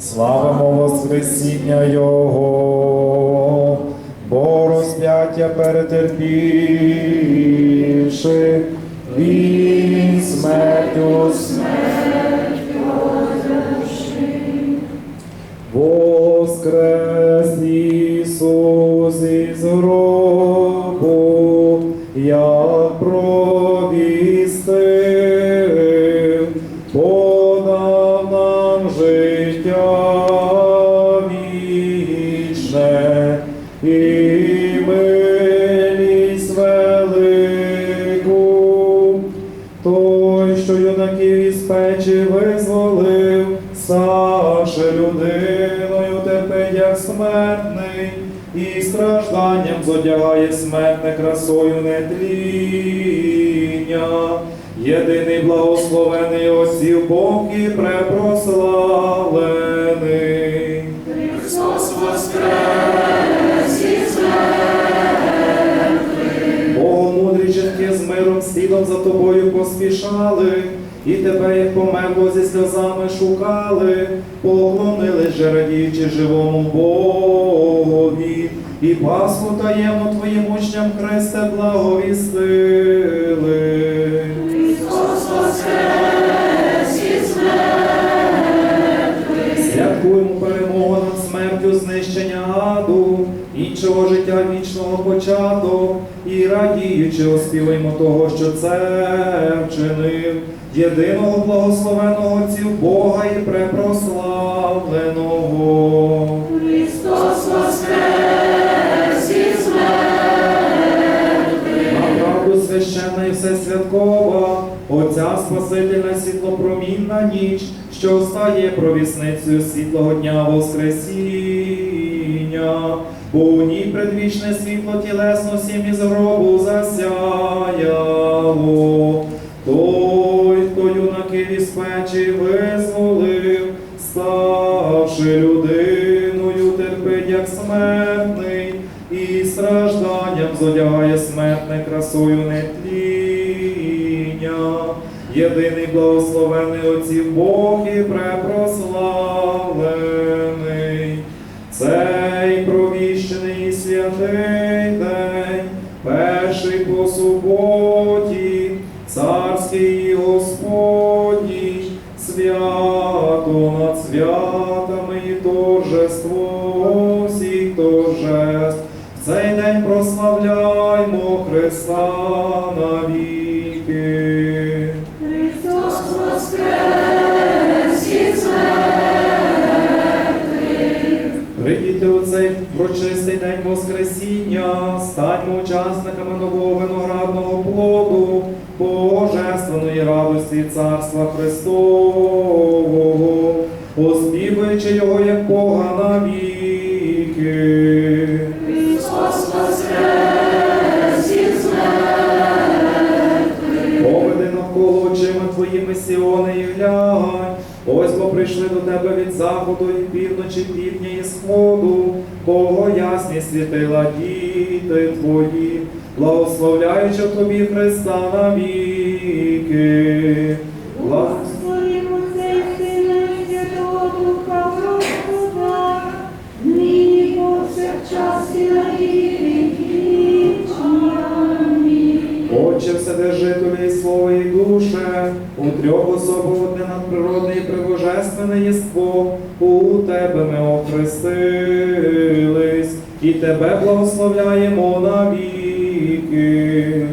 Славимо Воскресіння Його, бо розп'яття перетерпівши, він смертю смерть Воскрес Ісус із гробу, як провістив, як смертний, і стражданням зодягає смертне красою нетління. Єдиний благословений осів Бог і препрославлений. Христос воскрес слідом за тобою поспішали, і тебе, як померло, зі сльозами шукали, поклонили же радіючи живому Богові, і Пасху таємно твоїм учням Христе благовістили. Іншого життя вічного початок, і радіючи, оспіваємо того, що це вчинив, єдиного благословеного Отців Бога і препрославленого. Христос воскрес із На правду священна і всесвяткова, Отця Спасительна світлопромінна ніч, що стає провісницею світлого дня Воскресіння, бо у ній предвічне світло тілесно всім із гробу засяяло. Той, хто юнаків із печі визволив, ставши людиною, терпить як смертний, і стражданням зодягає смертне красою нетління. Єдиний благословений отців Бог і препрославлений. І святий день, перший по суботі, царський Господній, свято над святами і торжество всіх торжеств. В цей день прославляймо Христа цей прочистий день Воскресіння, станьмо учасниками нового виноградного плоду, божественної радості Царства Христового, оспівуючи його як Бога навіки. Христос воскрес із Поведи навколо очима твоїми сіони і глянь. Ось бо прийшли до тебе від заходу і півночі, півдня і сходу, кого ясні світила діти твої, благословляючи тобі Христа навіки. Отче Вседержителю і слово і душе, у трьох особах одне надприродне і прибожественне єство, у тебе ми охрестились, і тебе благословляємо навіки.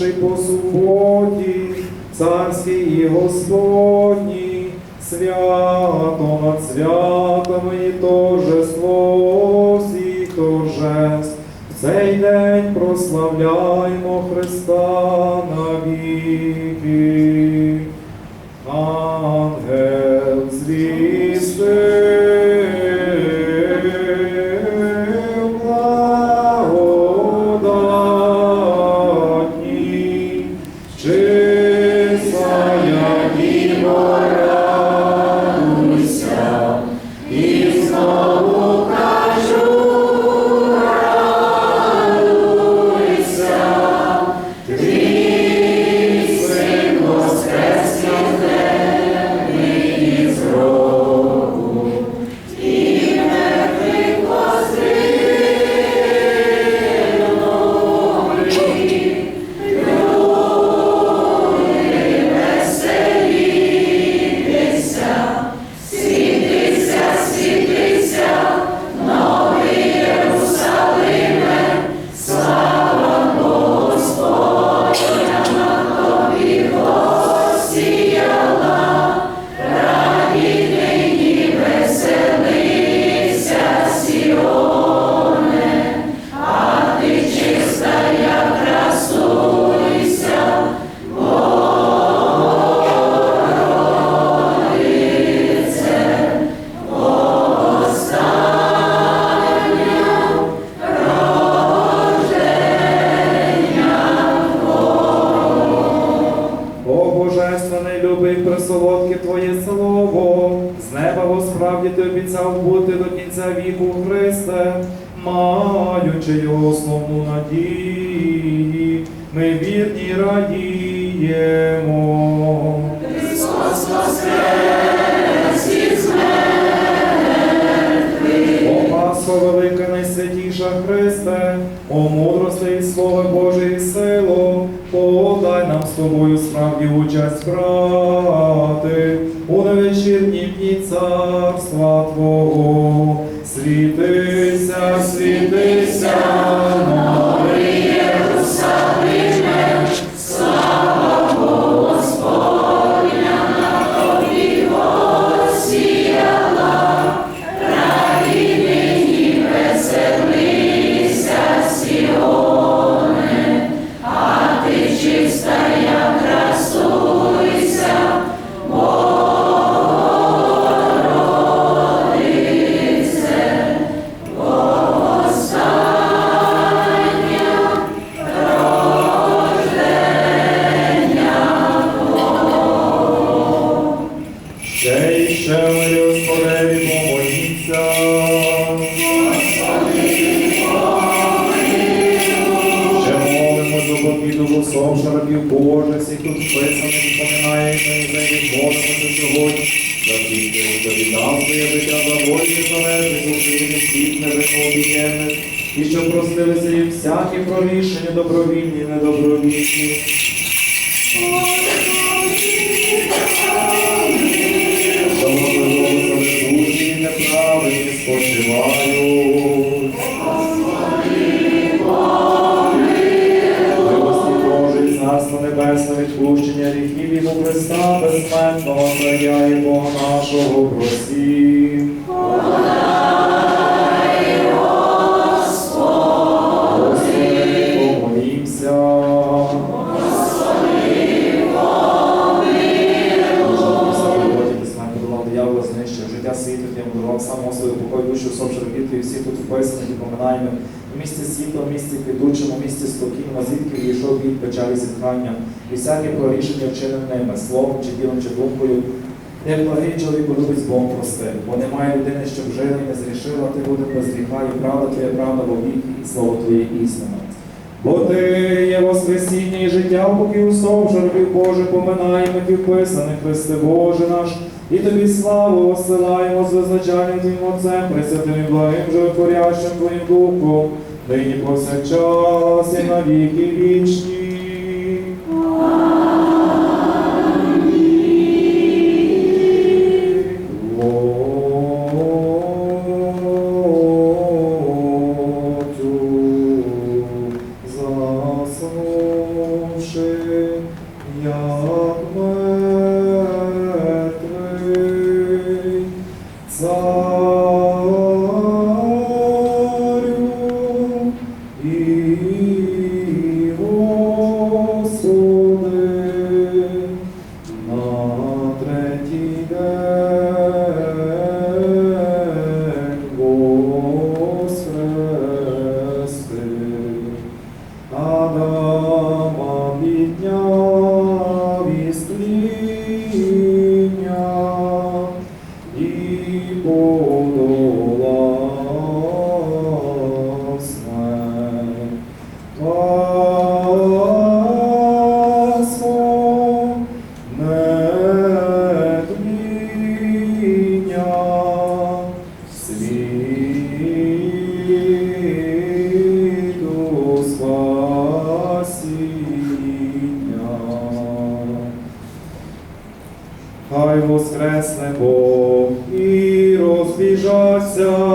Перший по суботі, царський і Господній, свято над святами і торжество всіх торжеств. В цей день прославляємо Христа навіки. Ангел кінця віку Христе, маючи його основну надії, ми вірні радіємо. О, Пасхо велика, найсвятіша Христе, о мудрости і Слово Боже тобою справді участь брати у невечірній дні царства Твого. Світися, світися, Й ми Господеві помоліться. Ще молимо за Божих, всіх тут вписаних, поминаємо і за сьогодні. За тих, хто віддав життя за волю і залежність України, всіх невинно і щоб простилися їм всякі прорішення, добровільні, недобровільні. Душі неправильні спочивають. Милості Божої, царство відпущення гріхів йому Христа безсмертного Царя і Бога нашого просім. Від печалі зітхання, і всяке прорішення вчинив ними, словом чи ділом, чи думкою. Як благий чоловіку любить Бог простив, бо немає людини, щоб жила і не зрішила, ти буде без гріха, і правда твоя правда во віки, і слово твоє істина. Бо ти є воскресіння і життя, поки усов жарбів Боже, поминаємо ті вписаних, Христе Боже наш, і тобі славу осилаємо з визначальним Твоїм Отцем, пресвятим і благим животворящим Твоїм Духом, нині повсякчас і на віки вічні. corazón.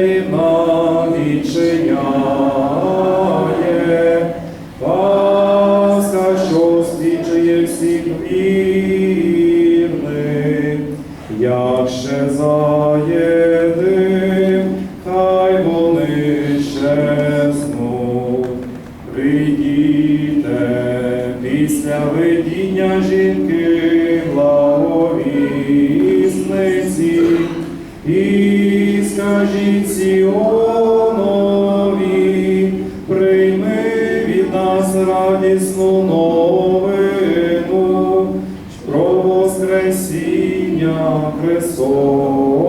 Mary, Mother. Скажіть Сіонові, прийми від нас радісну новину про Воскресіння Христове,